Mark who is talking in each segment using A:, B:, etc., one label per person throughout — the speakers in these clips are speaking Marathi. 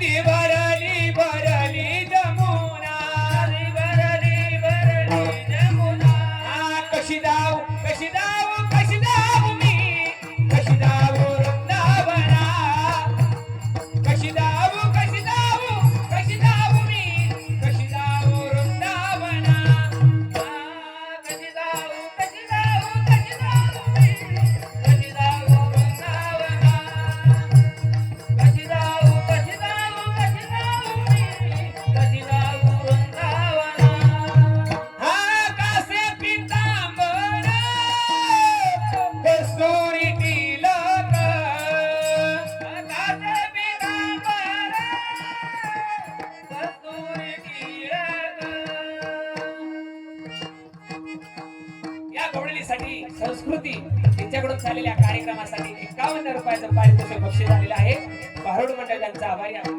A: ದೇವಾ मराठी संस्कृती यांच्याकडून झालेल्या कार्यक्रमासाठी एकावन्न रुपयाचं पारितोषिक बक्षीस झालेलं आहे. भारुड मंडळ त्यांचा आभारी आहे.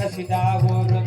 A: ಪ್ರಸಿದ್ಧ ಗುರು